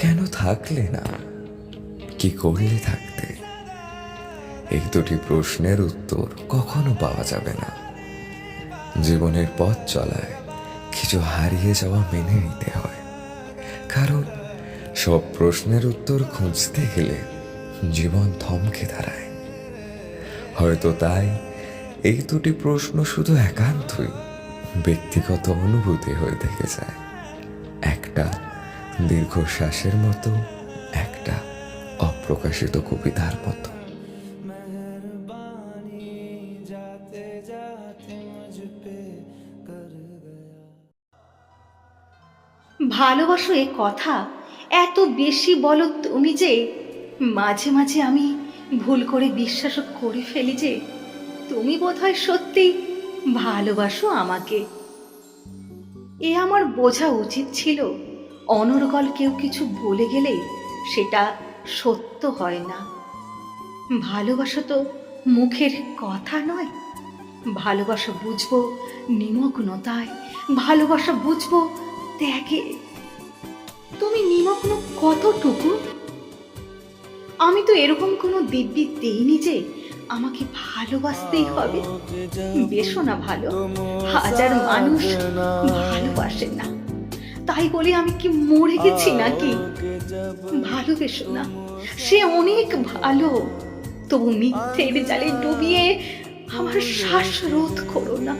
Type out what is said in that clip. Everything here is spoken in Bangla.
কেন থাকলে না? কি করলে থাকতে? এই দুটি প্রশ্নের উত্তর কখনো পাওয়া যাবে না। জীবনের পথ চলায় কিছু হারিয়ে যাওয়া মেনে নিতে হয়। কারণ সব প্রশ্নের উত্তর খুঁজতে গেলে জীবন থমকে দাঁড়ায়। হয়তো তাই এই দুটি প্রশ্ন শুধু একান্তই ব্যক্তিগত অনুভূতি হয়ে থেকে যায়। একটা দীর্ঘশ্বাসের মতো একটা অপ্রকাশিত কবিতার মতো। ভালোবাসো এ কথা এত বেশি বলো তুমি যে মাঝে মাঝে আমি ভুল করে বিশ্বাসও করে ফেলি যে তুমি বোধহয় সত্যি ভালোবাসো আমাকে। এ আমার বোঝা উচিত ছিল অনর্গল কেউ কিছু বলে গেলে সেটা সত্য হয় না। ভালোবাসা তো মুখের কথা নয়। ভালোবাসা বুঝব নিমগ্নতায়, ভালোবাসা বুঝব ত্যাগে। তুমি নিমগ্ন কতটুকু? আমি তো এরকম কোনো দিব্যি দেইনি যে আমাকে ভালোবাসতেই হবে। বেশো না ভালো। হাজার মানুষ ভালোবাসে না। তাই বলে আমি কি মরে গেছি নাকি? ভালোবেসো না। সে অনেক ভালো। তবু মিথ্যের জালে ডুবিয়ে আমার শ্বাস রোধ করো না।